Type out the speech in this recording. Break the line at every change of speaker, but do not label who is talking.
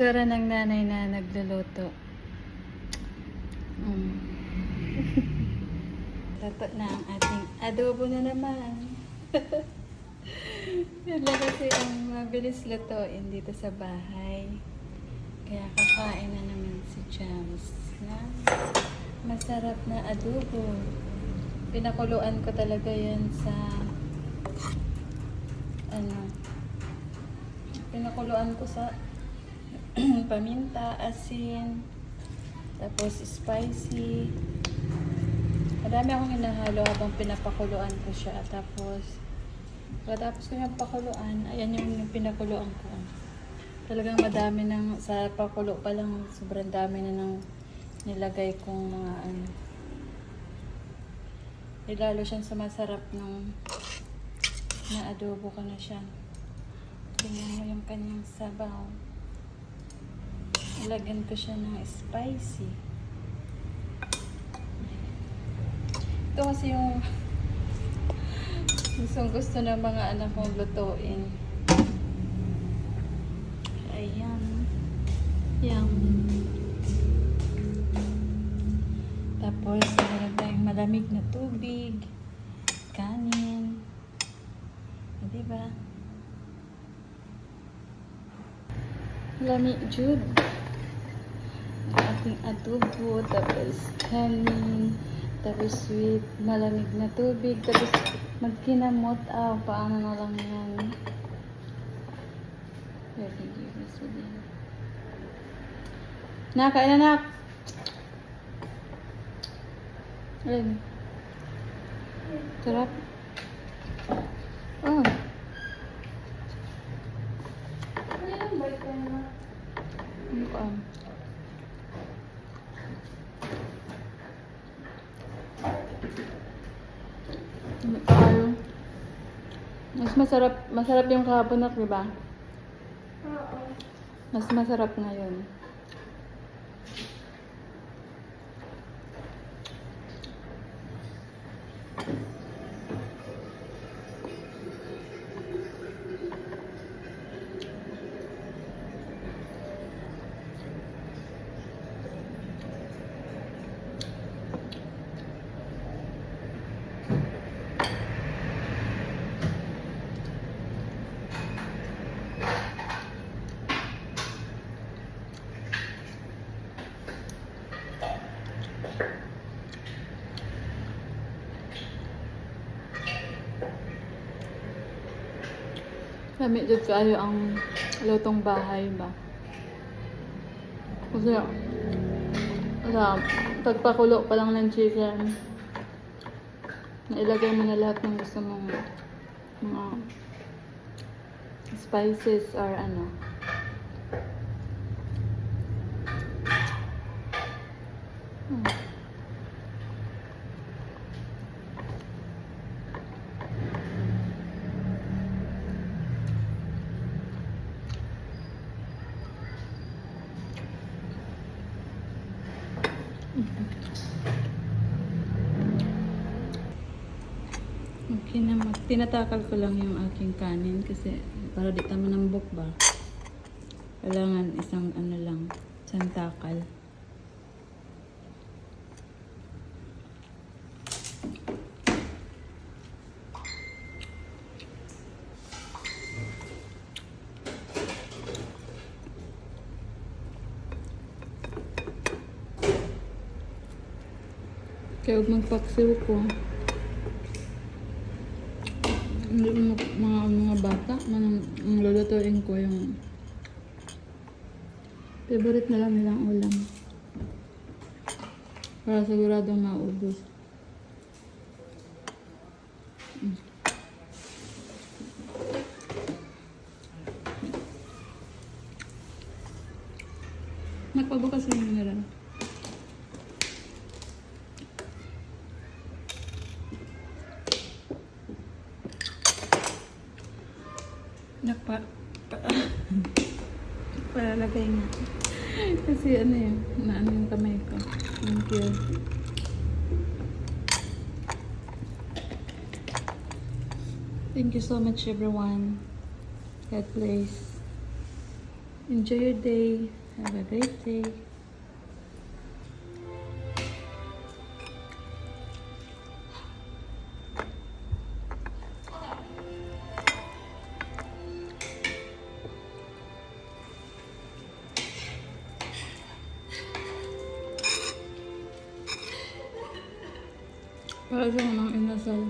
Tura ng nanay na nagluluto. Mm. Tato na ang ating adobo na naman. Yan lang kasi ang mabilis lutuin dito sa bahay. Kaya kakain na naman si Jams na masarap na adobo. Pinakuluan ko talaga yan sa ano pinakuluan ko sa paminta, asin, tapos spicy. Madami akong hinahalo habang pinapakuluan ko siya. Tapos, pagkatapos ko yung pakuluan, ayan yung pinakuluan ko. Talagang madami ng, sa pakulo pa lang, sobrang dami na ng nilagay kong mga ano. Ilalo siyang sumasarap nung na adobo ko na siya. Tingnan mo yung kanyang sabaw. Ilagyan ko siya ng spicy. Ito kasi yung gustong gusto ng mga anak kong lutuin. Ayan. Yum. Tapos, meron tayong malamig na tubig, kanin. O, diba? Lami jud. Ating adobo, tapos kanin, tapos sweet, malamig na tubig, tapos magkinamot. Ah, paano na lang yan? Nakain na nak! Alin? Sarap. Oh. Ano ka? Ano tayo? Mas masarap, masarap yung kahapon di ba?
Oo.
Mas masarap ngayon. Kami dyan kayo ang lutong bahay ba? Kasi, wala, pagpakulo pa lang ng chicken, nailagay mo na lahat ng gusto mong mga spices or ano. Okay na mag tinatakal ko lang yung aking kanin kasi para di tama ng book ba. Kailangan isang ano lang, isang takal. Kaya magpaksiw ko. Mo mga mga bata, mga, ang lulutuin ko yung favorite na lang nilang ulam. Para sigurado maubos. Mm. Nagpabukas yung mineral. Nagpa... Pa, palalagay nga. Kasi ano yun, naano yung kamay ko. Thank you. Thank you so much everyone. God bless. Enjoy your day. Have a great day. Para sa mga inasal.